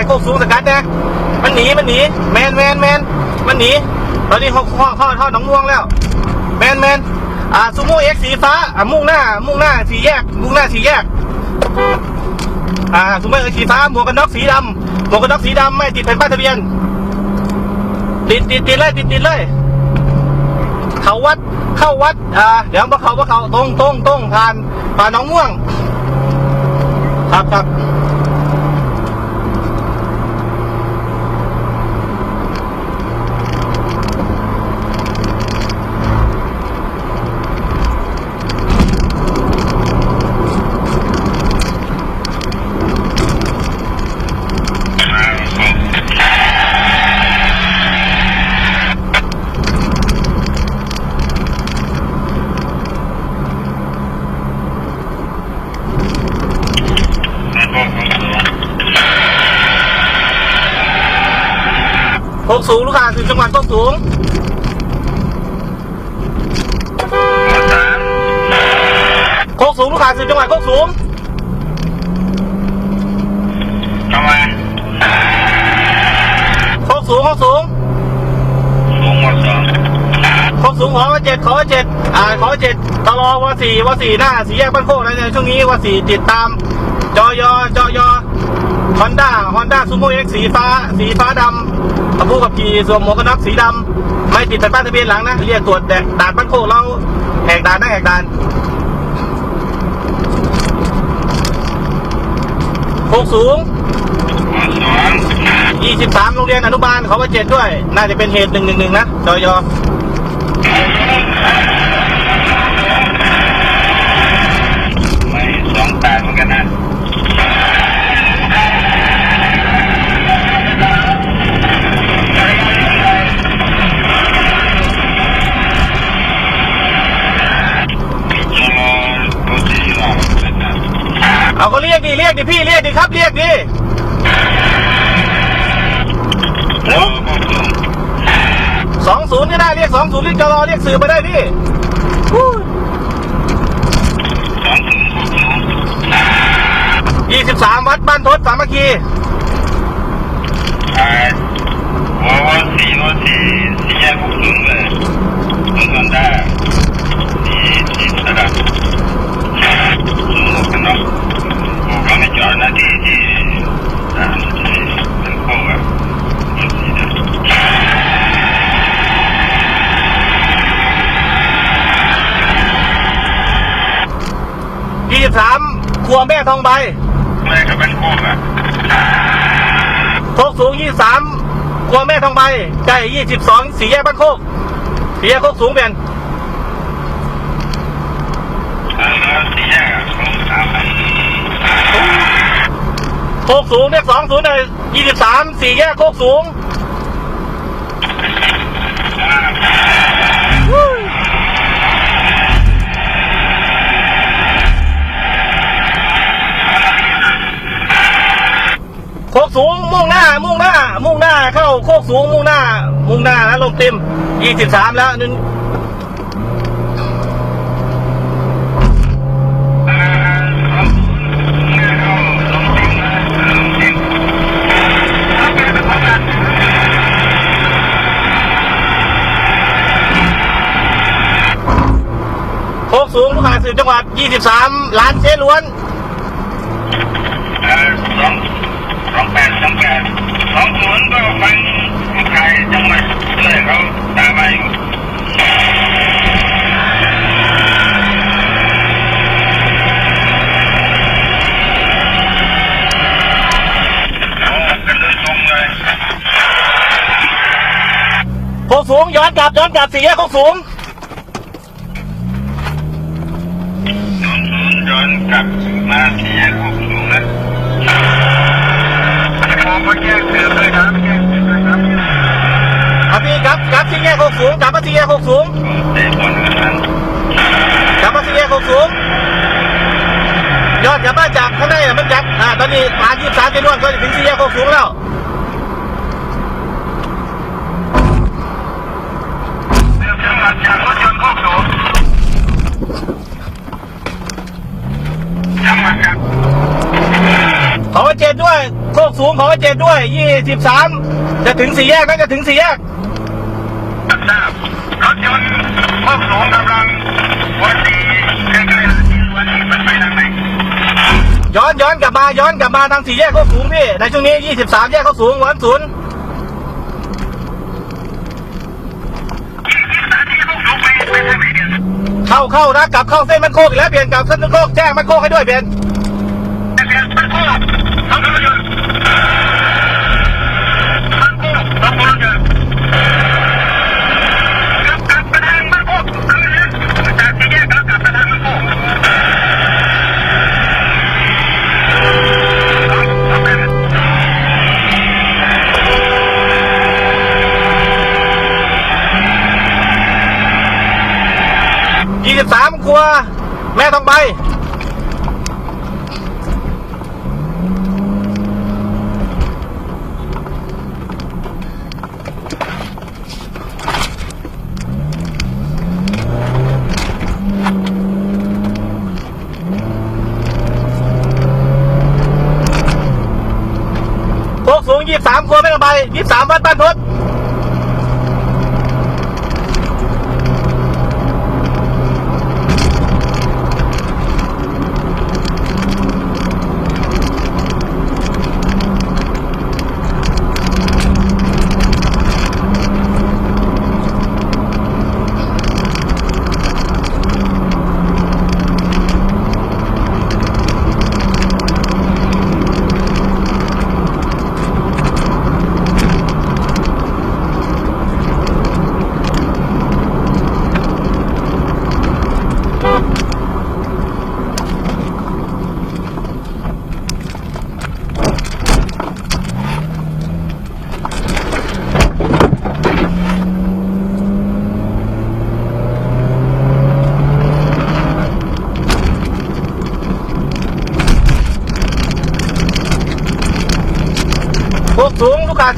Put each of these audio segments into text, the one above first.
ให้โคกสูงสกัดนะมันหนีมันหนีแมนแมนแมนมันหนีตอนนี้เขาเข้าเข้าเข้าหนองม่วงแล้ว แมนแมนอ่าซูโม่เอ็กสีฟ้าอ่ามุ่งหน้า มุ่งหน้าสีแยก มุ่งหน้าสีแยกอ่าซูโม่เอ็กสีฟ้าหมวกกันน็อกสีดำหมวกกันน็อกสีดำไม่ติดแผ่นป้ายทะเบียนติดติดติดเลยติดติดเลยเขาวัดเข้าวัดอ่าเดี๋ยวมาเขาว่าเขาตรงตรงตรงผ่านผ่านหนองม่วง ครับครับ โคกสูง ลูกค้าคือจังหวัดโคกสูงโคกสูงลูกค้าคือจังหวัดโคกสูงทำไมโคกสูงโคกสูงสูงกว่าสองโคกสูงขอว่าเจ็ดขอว่าเจ็ดอ่าขอว่าเจ็ดตลอว่าสี่ว่าสี่หน้าสี่แยกบ้านโคกนะในช่วงนี้ว่าสี่ติดตามจอยอจอยอฮอนด้าฮอนด้าซูโม่เอ็กสีฟ้า สีฟ้าดำ ขับผู้ขับขี่สวมหมวกกันน็อกสีดำไม่ติดแผ่นป้ายทะเบียนหลังนะเรียกตรวจแดดด่านบ้านโคกเราแหกด่านนะแหกด่านโคกสูงกว่าสอง23โรงเรียนอนุบาลเขาว่าเจ็ดด้วย น่าจะเป็นเหตุหนึ่งหนึ่งหนึ่งนะจอยอ ดิเรียกดิพี่เรียกดิครับเรียกดิโอ้โหสองศูนย์ก็ได้เรียกสองศูนย์เรียกจรอเรียกสื่อไปได้ดิฮู้สองถึงหกสูงยี่สิบสามวัดบ้านทศสามัคคีอ่าว่าสี่ว่าสี่สี่แยกหกสูงเลยเมืองกันได้ที่ที่สระสูงหมวกกันน็อกผมก็ไม่จอดนะที่ที่อ่าที่เป็นโค้งอะรถสีดำ ยี่สิบสามครัวแม่ ทองใบไม่ก็เป็นโค้งอะโคกสูงยี่สามครัวแม่ทองใบใกล้ยี่สิบสองสี่แยกบ้านโคกสี่แยกโคกสูงเปลี่ยนแล้วสี่แยกอะเขาสามพันโคกสูงเรียกสองศูนย์เลยยี่สิบสามสี่แยกโคกสูง โคกสูงมุ่งหน้า มุ่งหน้า มุ่งหน้าเข้าโคกสูงมุ่งหน้า มุ่งหน้าแล้วลงเต็มยี่สิบสามแล้วนึงโคกสูงลูกหาสืบจังหวัดยี่สิบสามล้านเจ๊ล้วน สองสองแปดสองแป ดสองศูนก็ฟังไทยจังหวัดเลยเขาตามมาโอ้กันเลยตรงเลยโคกสูงย้อนกลับย้อนกลับสี่แยกโคกสูง ศูนย์ศูนย์ย้อนกลับมาสี่แยกหกสูงนะมองมาแยกเสือเลยครับแยกเสือเลยครับ เอาพี่กลับกลับ สี่แยกโคกสูงกลับมาสี่แยกโคกสูงกลับมาสี่แยกโคกสูงยอดกลับมาจากข้างในน่ะมันยักอ่าตอนนี้ผ่านยี่สามเจนวนก็จะถึงสี่แยกโคกสูงแล้วจังหวัดจากรถยนต์เข้าสูงจังหวัดจากขอว่าเจ็ดด้วยโคกสูงขอว่าเจ็ดด้วยยี่สิบสามจะถึงสี่แยกนะจะถึงสี่แยก ทราบรถยนต์พวกสูงกำลังวันดีใกล้ๆที่วันนี้มันไปทางไหนย้อนย้อนกลับมาย้อนกลับมาทางสี่แยกโคกสูงพี่ในช่วงนี้ยี่สิบสามแยกโคกสูงวันศูนย์ที่พวกสูงไปไปทางไหนเนี่ยเข้าเข้านะกลับเข้าเส้นมันโคกอีกแล้วเปลี่ยนกลับเส้นมันโคกแจ้งมันโคกให้ด้วยเปลี่ยน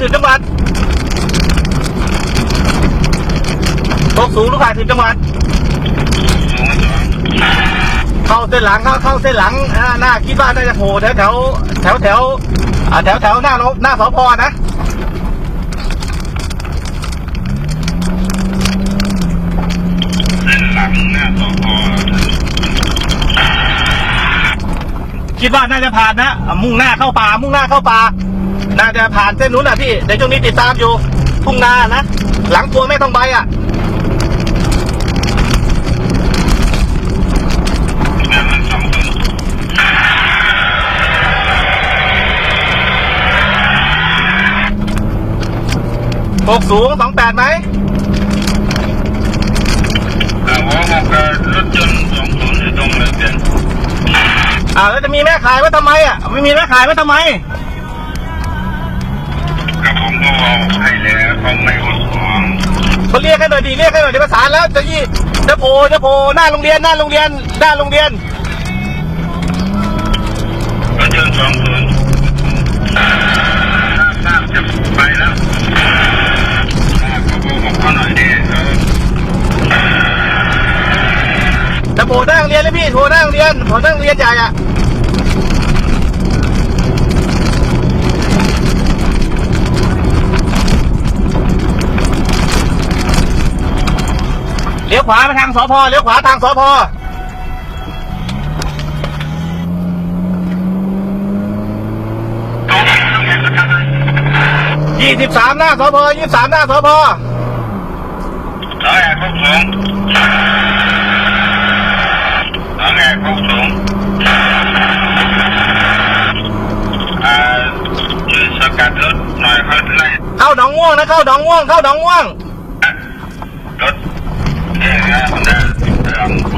ถึงจังหวัดพวกสูงลูกค้าถึงจังหวัด เข้าเส้นหลังเข้าเข้าเส้นหลังหน้าคิดว่าน่าจะโผล่แถวแถวแถวแถวแถวแถวหน้ารงหน้าสพนะเส้นหลังหน้าสพคิดว่าน่าจะผ่านนะอะมุ่งหน้าเข้าป่า มุ่งหน้าเข้าป่า น่าจะผ่านเส้นนู้นอะพี่ในช่วงนี้ติดตามอยู่ทุ่งนานะ หลังตัวแม่ทองใบอะงานมันสองคนหกสูงสองแปดไหมอ่าหัวหกกับรถยนต์สองศูนย์ตรงเลยเด่นอ่าแล้วจะมีแม่ขายไว้ทำไมอะไม่มีแม่ขายไว้ทำไม เอาให้แล้วเขาไม่อดของเขาเรียกให้หน่อยดีเรียกให้หน่อยดีประสานแล้วจะยี่จะโผล่จะโผล่หน้าโรงเรียนหน้าโรงเรียนหน้าโรงเรียนรถยนต์สองศูนย์ทราบทราบจะไปแล้วอ่าเขาก็บอกเขาหน่อยดิเขาจะโผล่หน้าโรงเรียนเลยพี่โผล่หน้าโรงเรียนโผล่หน้าโรงเรียนใหญ่อะ เลี้ยวขวาไปทางสพเลี้ยวขวาทางสพยี่สิบสามหน้าสพยี่สิบสามหน้าสพน้องแอบคุกสูงน้องแอบคุกสูงอ่าช่วยสกัดรถหน่อยเขาไล่เข้าหนองม่วงนะเข้าหนองม่วงเข้าหนองม่วง đang mình đang tìm